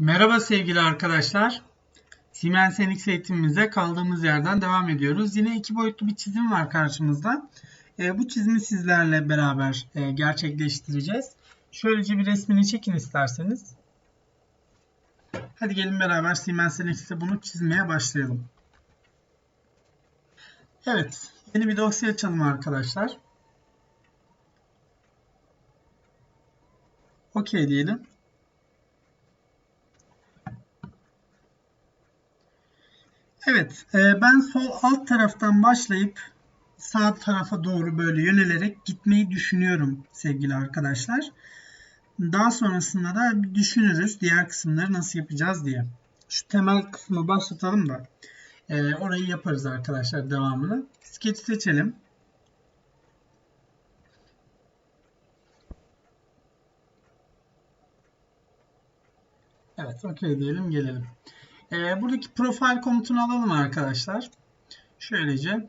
Merhaba sevgili arkadaşlar. Siemens NX eğitimimize kaldığımız yerden devam ediyoruz. Yine iki boyutlu bir çizim var karşımızda. E, bu çizimi sizlerle beraber e, gerçekleştireceğiz. Şöylece bir resmini çekin isterseniz. Hadi gelin beraber Siemens NX'te bunu çizmeye başlayalım. Evet, yeni bir dosya açalım arkadaşlar. OK diyelim. Evet, e, ben sol alt taraftan başlayıp sağ tarafa doğru böyle yönelerek gitmeyi düşünüyorum sevgili arkadaşlar. Daha sonrasında da düşünürüz diğer kısımları nasıl yapacağız diye. Şu temel kısmı başlatalım da e, orayı yaparız arkadaşlar devamını. Sketch seçelim. Evet, OK diyelim, gelelim. E, buradaki profil komutunu alalım arkadaşlar. Şöylece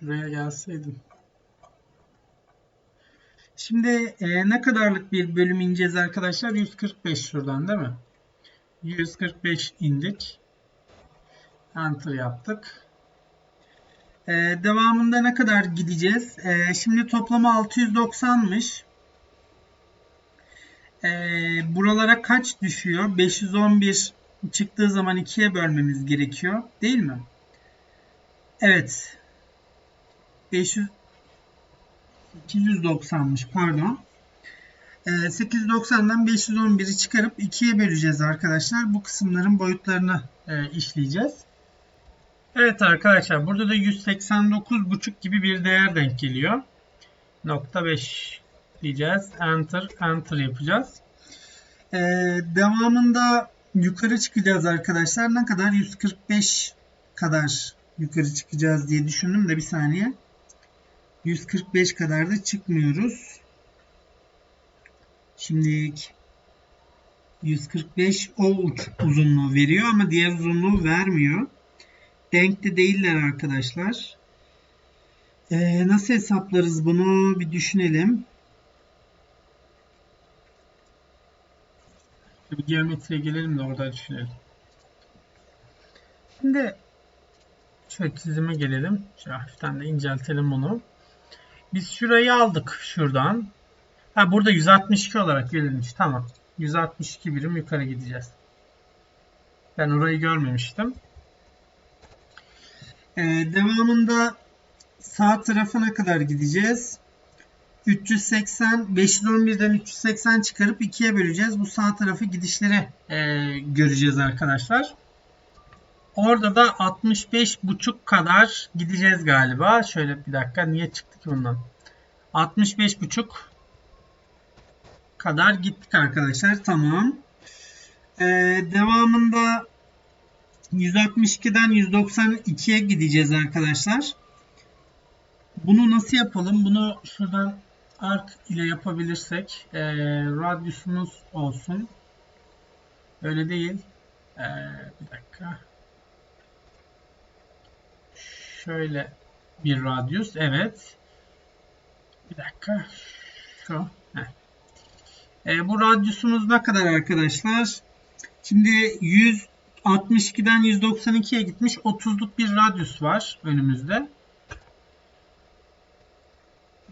şuraya gelseydim. Şimdi e, ne kadarlık bir bölüm ineceğiz arkadaşlar? 145 şuradan değil mi? 145 indik. Enter yaptık. E, devamında ne kadar gideceğiz? E, şimdi toplama 690'mış. E, buralara kaç düşüyor? 511 çıktığı zaman 2'ye bölmemiz gerekiyor. Değil mi? Evet. 500 290'mış pardon. E, 890'dan 511'i çıkarıp 2'ye böleceğiz arkadaşlar. Bu kısımların boyutlarını e, işleyeceğiz. Evet arkadaşlar burada da 189,5 gibi bir değer denk geliyor. Nokta 5 diyeceğiz. Enter, enter yapacağız. Ee, devamında yukarı çıkacağız arkadaşlar. Ne kadar? 145 kadar yukarı çıkacağız diye düşündüm de bir saniye. 145 kadar da çıkmıyoruz. Şimdi 145 o uzunluğu veriyor ama diğer uzunluğu vermiyor. Denkte değiller arkadaşlar. Ee, nasıl hesaplarız bunu bir düşünelim. Geometriye gelelim de orada düşünelim. Şimdi şöyle çizime gelelim. Şöyle hafiften de inceltelim bunu. Biz şurayı aldık şuradan. Ha burada 162 olarak verilmiş. Tamam. 162 birim yukarı gideceğiz. Ben orayı görmemiştim. Ee, devamında sağ tarafına kadar gideceğiz. 380, 511'den 380 çıkarıp 2'ye böleceğiz. Bu sağ tarafı gidişleri e, göreceğiz arkadaşlar. Orada da 65,5 kadar gideceğiz galiba. Şöyle bir dakika niye çıktık bundan? 65,5 kadar gittik arkadaşlar. Tamam. Ee, devamında 162'den 192'ye gideceğiz arkadaşlar. Bunu nasıl yapalım? Bunu şuradan arc ile yapabilirsek e, radyusumuz olsun. Öyle değil. E, bir dakika. Şöyle bir radyus. Evet. Bir dakika. Şu. E, bu radyusumuz ne kadar arkadaşlar? Şimdi 162'den 192'ye gitmiş 30'luk bir radyus var önümüzde.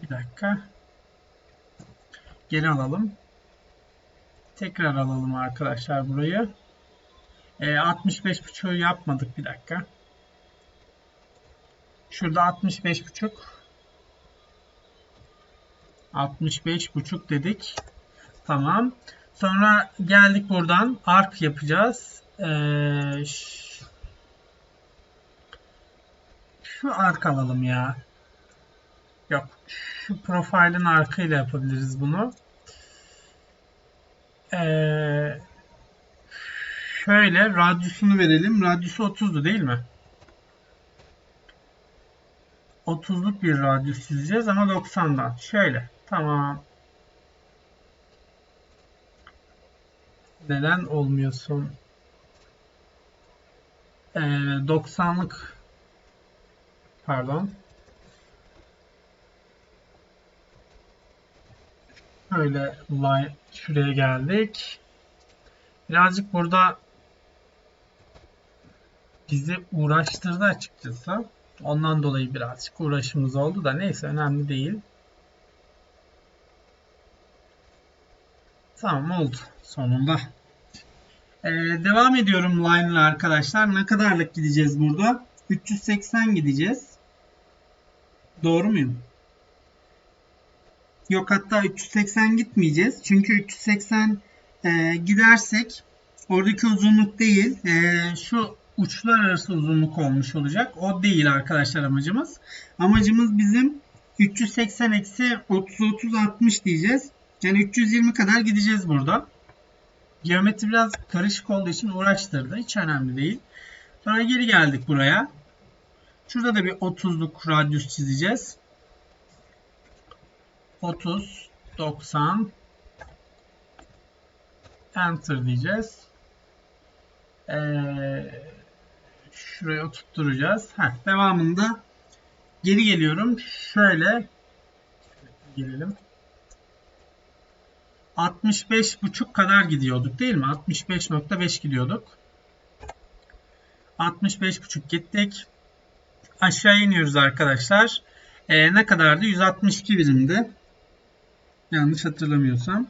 Bir dakika. Geri alalım. Tekrar alalım arkadaşlar burayı. E, 65.5'u yapmadık bir dakika. Şurada 65.5 65.5 dedik. Tamam. Sonra geldik buradan. Arc yapacağız. Ee, şu ark alalım ya. Yok. Şu profilin arkayla yapabiliriz bunu. Ee, şöyle radyusunu verelim. Radyusu 30'du değil mi? 30'luk bir radyus çizeceğiz ama 90'dan. Şöyle. Tamam. Neden olmuyorsun? Ee, 90'lık pardon Şöyle line şuraya geldik. Birazcık burada bizi uğraştırdı açıkçası. Ondan dolayı birazcık uğraşımız oldu da neyse önemli değil. Tamam oldu sonunda. Ee, devam ediyorum line ile arkadaşlar. Ne kadarlık gideceğiz burada? 380 gideceğiz. Doğru muyum? Yok hatta 380 gitmeyeceğiz. Çünkü 380 e, gidersek oradaki uzunluk değil e, şu uçlar arası uzunluk olmuş olacak. O değil arkadaşlar amacımız. Amacımız bizim 380 eksi 30 30 60 diyeceğiz. Yani 320 kadar gideceğiz burada. Geometri biraz karışık olduğu için uğraştırdı. Hiç önemli değil. Sonra geri geldik buraya. Şurada da bir 30'luk radyus çizeceğiz. 30, 90, Enter diyeceğiz. Ee, şuraya oturtturacağız. Heh, devamında geri geliyorum. Şöyle gelelim. 65.5 kadar gidiyorduk değil mi? 65.5 gidiyorduk. 65.5 gittik. Aşağı iniyoruz arkadaşlar. Ee, ne kadardı? 162 birimdi. Yanlış hatırlamıyorsam.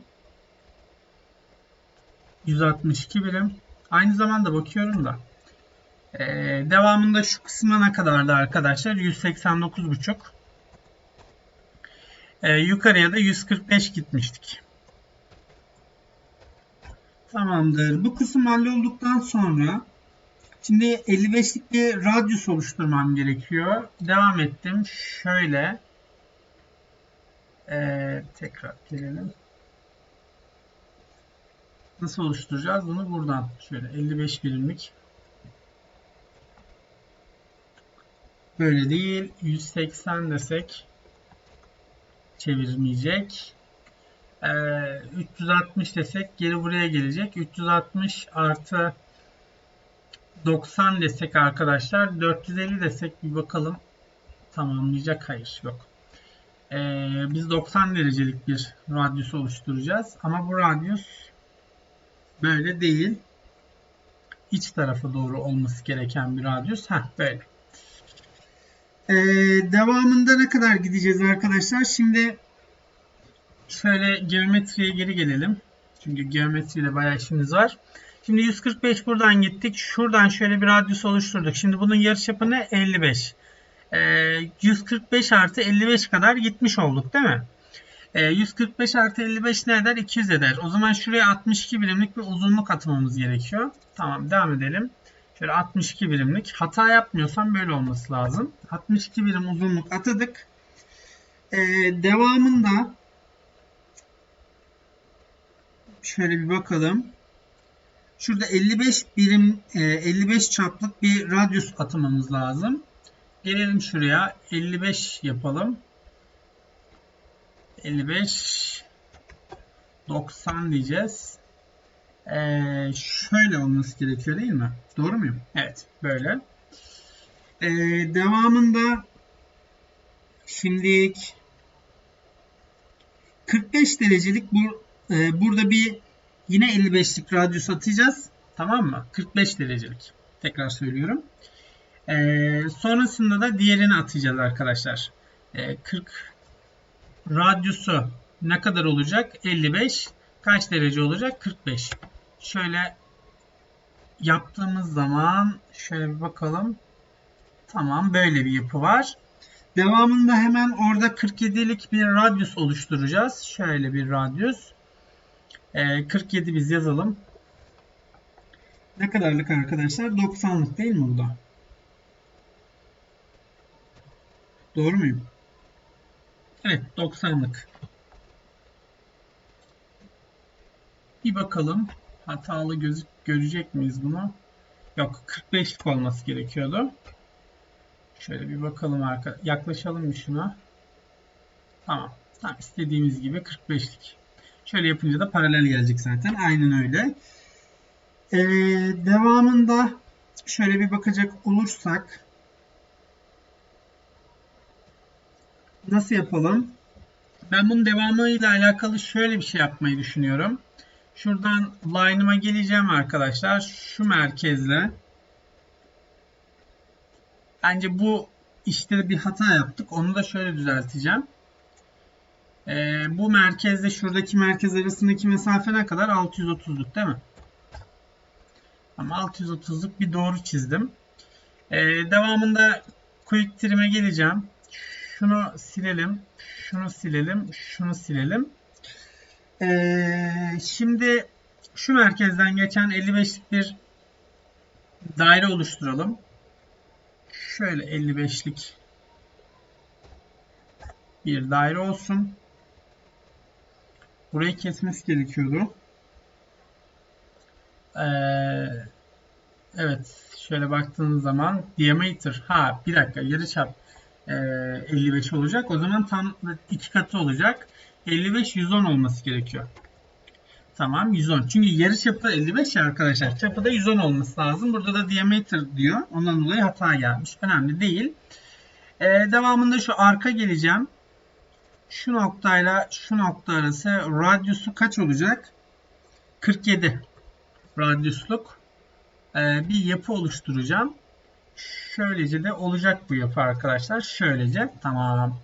162 birim. Aynı zamanda bakıyorum da. Ee, devamında şu kısmına ne kadardı arkadaşlar? 189,5. Ee, yukarıya da 145 gitmiştik. Tamamdır. Bu kısım hallolduktan sonra şimdi 55'lik bir radyus oluşturmam gerekiyor. Devam ettim. Şöyle ee, tekrar gelelim. Nasıl oluşturacağız? Bunu buradan şöyle 55 birimlik böyle değil 180 desek çevirmeyecek. Ee, 360 desek geri buraya gelecek. 360 artı 90 desek arkadaşlar 450 desek bir bakalım tamamlayacak. Hayır yok. Ee, biz 90 derecelik bir radyus oluşturacağız. Ama bu radyus böyle değil. İç tarafa doğru olması gereken bir radyus. Heh böyle. Ee, devamında ne kadar gideceğiz arkadaşlar? Şimdi şöyle geometriye geri gelelim. Çünkü geometriyle bayağı işimiz var. Şimdi 145 buradan gittik. Şuradan şöyle bir radyus oluşturduk. Şimdi bunun yarıçapı ne? 55. Ee, 145 artı 55 kadar gitmiş olduk değil mi? Ee, 145 artı 55 ne eder? 200 eder. O zaman şuraya 62 birimlik bir uzunluk atmamız gerekiyor. Tamam devam edelim. Şöyle 62 birimlik. Hata yapmıyorsam böyle olması lazım. 62 birim uzunluk atadık. Ee, devamında şöyle bir bakalım. Şurada 55 birim 55 e, çaplık bir radyus atmamız lazım. Gelelim şuraya 55 yapalım. 55 90 diyeceğiz. Ee, şöyle olması gerekiyor değil mi? Doğru muyum? Evet. Böyle. Ee, devamında şimdilik 45 derecelik bu e, burada bir yine 55'lik radyus atacağız. Tamam mı? 45 derecelik. Tekrar söylüyorum. Ee, sonrasında da diğerini atacağız arkadaşlar. Ee, 40 radyusu ne kadar olacak? 55. Kaç derece olacak? 45. Şöyle yaptığımız zaman şöyle bir bakalım. Tamam böyle bir yapı var. Devamında hemen orada 47'lik bir radyus oluşturacağız. Şöyle bir radyus. Ee, 47 biz yazalım. Ne kadarlık arkadaşlar? 90'lık değil mi burada? Doğru muyum? Evet 90'lık. Bir bakalım. Hatalı gözük görecek miyiz bunu? Yok 45'lik olması gerekiyordu. Şöyle bir bakalım arka yaklaşalım bir şuna. Tamam. Tam istediğimiz gibi 45'lik. Şöyle yapınca da paralel gelecek zaten. Aynen öyle. Ee, devamında şöyle bir bakacak olursak Nasıl yapalım? Ben bunun devamıyla alakalı şöyle bir şey yapmayı düşünüyorum. Şuradan line'ıma geleceğim arkadaşlar. Şu merkezle. Bence bu işte bir hata yaptık. Onu da şöyle düzelteceğim. Ee, bu merkezle şuradaki merkez arasındaki mesafe ne kadar? 630'luk değil mi? Ama 630'luk bir doğru çizdim. Ee, devamında quick trim'e geleceğim. Şunu silelim. Şunu silelim. Şunu silelim. Ee, şimdi şu merkezden geçen 55'lik bir daire oluşturalım. Şöyle 55'lik bir daire olsun. Burayı kesmesi gerekiyordu. Ee, evet. Şöyle baktığınız zaman diameter. Ha bir dakika yarıçap e, 55 olacak. O zaman tam iki katı olacak. 55 110 olması gerekiyor. Tamam 110. Çünkü yarı çapı 55 ya arkadaşlar. Çapı da 110 olması lazım. Burada da diameter diyor. Ondan dolayı hata gelmiş. Önemli değil. Ee, devamında şu arka geleceğim. Şu noktayla şu nokta arası radyusu kaç olacak? 47 radyusluk e, bir yapı oluşturacağım. Şöylece de olacak bu yapı arkadaşlar. Şöylece. Tamam.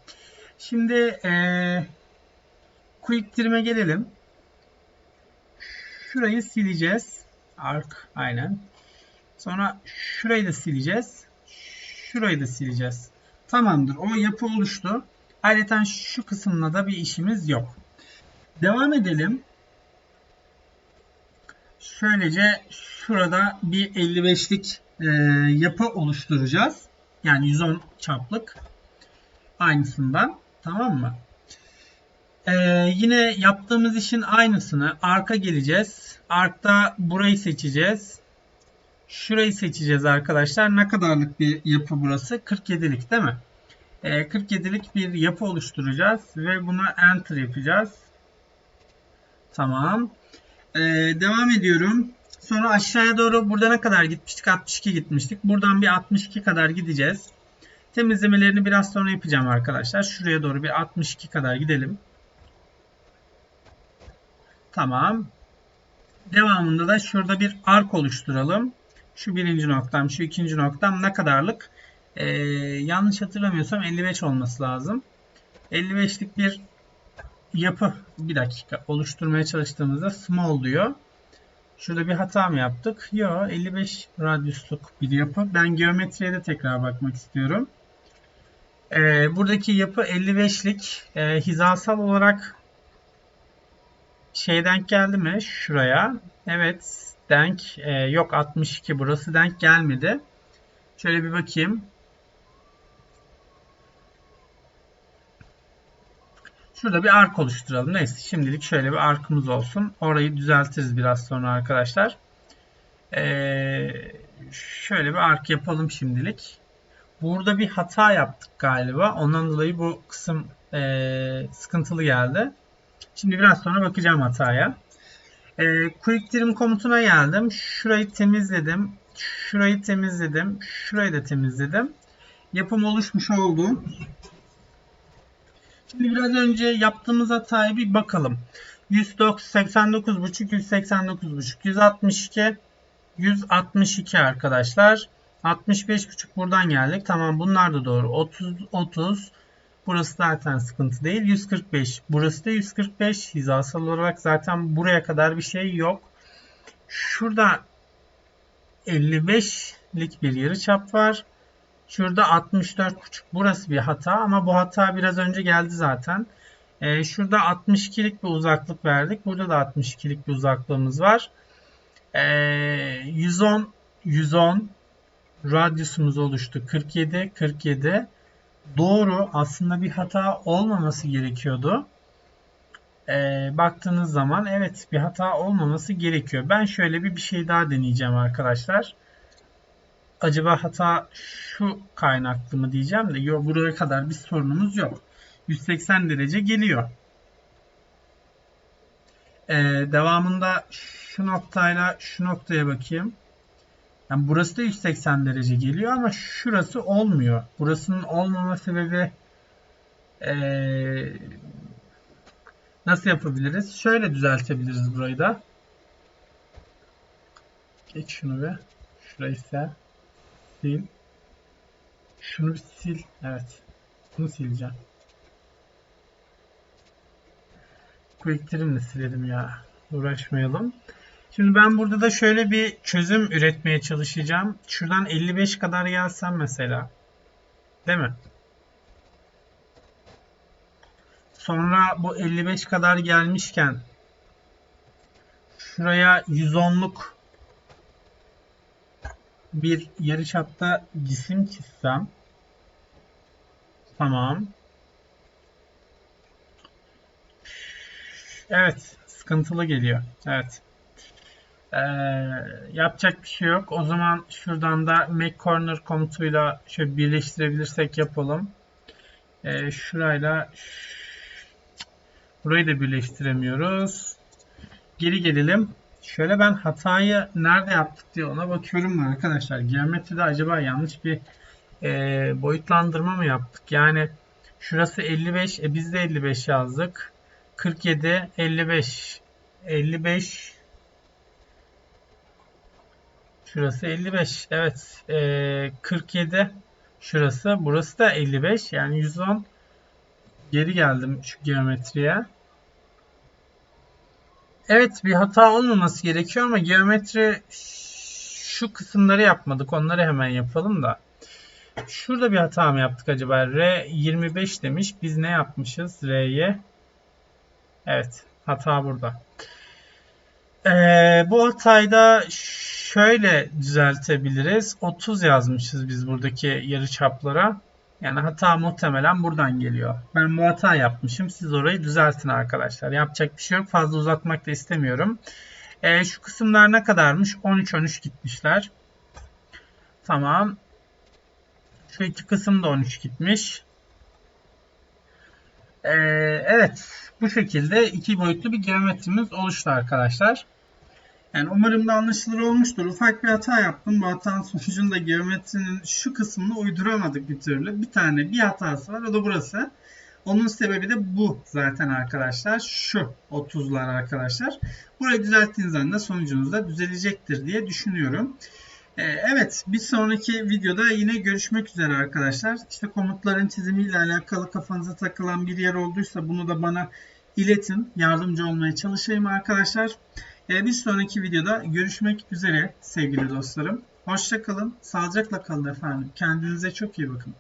Şimdi e, quick gelelim. Şurayı sileceğiz. Ark aynen. Sonra şurayı da sileceğiz. Şurayı da sileceğiz. Tamamdır. O yapı oluştu. Ayrıca şu kısımla da bir işimiz yok. Devam edelim. Şöylece şurada bir 55'lik e, yapı oluşturacağız. Yani 110 çaplık. Aynısından. Tamam mı? Ee, yine yaptığımız işin aynısını arka geleceğiz. Arkta burayı seçeceğiz. Şurayı seçeceğiz arkadaşlar. Ne kadarlık bir yapı burası? 47'lik değil mi? Ee, 47'lik bir yapı oluşturacağız ve buna enter yapacağız. Tamam. Ee, devam ediyorum. Sonra aşağıya doğru burada ne kadar gitmiştik? 62 gitmiştik. Buradan bir 62 kadar gideceğiz. Temizlemelerini biraz sonra yapacağım arkadaşlar. Şuraya doğru bir 62 kadar gidelim. Tamam. Devamında da şurada bir ark oluşturalım. Şu birinci noktam, şu ikinci noktam ne kadarlık? Ee, yanlış hatırlamıyorsam 55 olması lazım. 55'lik bir yapı bir dakika oluşturmaya çalıştığımızda small diyor. Şurada bir hata mı yaptık? Yok 55 radyusluk bir yapı. Ben geometriye de tekrar bakmak istiyorum. Ee, buradaki yapı 55'lik e, hizasal olarak şey denk geldi mi şuraya? Evet denk e, yok 62 burası denk gelmedi. Şöyle bir bakayım. Şurada bir ark oluşturalım. Neyse şimdilik şöyle bir arkımız olsun. Orayı düzeltiriz biraz sonra arkadaşlar. Ee, şöyle bir ark yapalım şimdilik. Burada bir hata yaptık galiba. Ondan dolayı bu kısım e, sıkıntılı geldi. Şimdi biraz sonra bakacağım hataya. E, quick trim komutuna geldim. Şurayı temizledim. Şurayı temizledim. Şurayı da temizledim. Yapım oluşmuş oldu. Şimdi biraz önce yaptığımız hataya bir bakalım. 189.5, 189.5, 162, 162 arkadaşlar. 65.5 buradan geldik. Tamam bunlar da doğru. 30, 30. Burası zaten sıkıntı değil. 145. Burası da 145. Hizasal olarak zaten buraya kadar bir şey yok. Şurada 55'lik bir yarı çap var. Şurada 64.5. Burası bir hata ama bu hata biraz önce geldi zaten. Ee, şurada 62'lik bir uzaklık verdik. Burada da 62'lik bir uzaklığımız var. Ee, 110 110 radyusumuz oluştu. 47 47 doğru aslında bir hata olmaması gerekiyordu. Ee, baktığınız zaman evet bir hata olmaması gerekiyor. Ben şöyle bir bir şey daha deneyeceğim arkadaşlar acaba hata şu kaynaklı mı diyeceğim de yok buraya kadar bir sorunumuz yok. 180 derece geliyor. Ee, devamında şu noktayla şu noktaya bakayım. Yani burası da 180 derece geliyor ama şurası olmuyor. Burasının olmama sebebi ee, Nasıl yapabiliriz? Şöyle düzeltebiliriz burayı da. Geç şunu bir. Şurayı ise sil. Şunu sil. Evet. Bunu sileceğim. Quick Trim'le silelim ya. Uğraşmayalım. Şimdi ben burada da şöyle bir çözüm üretmeye çalışacağım. Şuradan 55 kadar gelsem mesela. Değil mi? Sonra bu 55 kadar gelmişken şuraya 110'luk bir yarıçapta cisim çizsem tamam. Evet, sıkıntılı geliyor. Evet. Ee, yapacak bir şey yok. O zaman şuradan da make corner komutuyla şöyle birleştirebilirsek yapalım. Ee, şurayla burayı da birleştiremiyoruz. Geri gelelim. Şöyle ben hatayı nerede yaptık diye ona bakıyorum arkadaşlar. Geometride acaba yanlış bir e, boyutlandırma mı yaptık? Yani şurası 55, e biz de 55 yazdık. 47, 55, 55 Şurası 55. Evet. Ee, 47. Şurası. Burası da 55. Yani 110. Geri geldim şu geometriye. Evet bir hata olmaması gerekiyor ama geometri şu kısımları yapmadık. Onları hemen yapalım da. Şurada bir hata mı yaptık acaba? R 25 demiş. Biz ne yapmışız R'ye? Evet. Hata burada. Ee, bu hatayı da şöyle düzeltebiliriz. 30 yazmışız biz buradaki yarı çaplara. Yani hata muhtemelen buradan geliyor. Ben bu hata yapmışım. Siz orayı düzeltin arkadaşlar. Yapacak bir şey yok. Fazla uzatmak da istemiyorum. Ee, şu kısımlar ne kadarmış? 13-13 gitmişler. Tamam. Şu iki kısım da 13 gitmiş. Ee, evet. Bu şekilde iki boyutlu bir geometrimiz oluştu arkadaşlar. Yani umarım da anlaşılır olmuştur. Ufak bir hata yaptım. Bu hatanın sonucunda geometrinin şu kısmını uyduramadık bir türlü. Bir tane bir hatası var. O da burası. Onun sebebi de bu zaten arkadaşlar. Şu 30'lar arkadaşlar. Burayı düzelttiğiniz anda sonucunuz da düzelecektir diye düşünüyorum. Ee, evet bir sonraki videoda yine görüşmek üzere arkadaşlar. İşte komutların çizimiyle alakalı kafanıza takılan bir yer olduysa bunu da bana iletin. Yardımcı olmaya çalışayım arkadaşlar. Ee, bir sonraki videoda görüşmek üzere sevgili dostlarım. Hoşçakalın, sağlıcakla kalın efendim. Kendinize çok iyi bakın.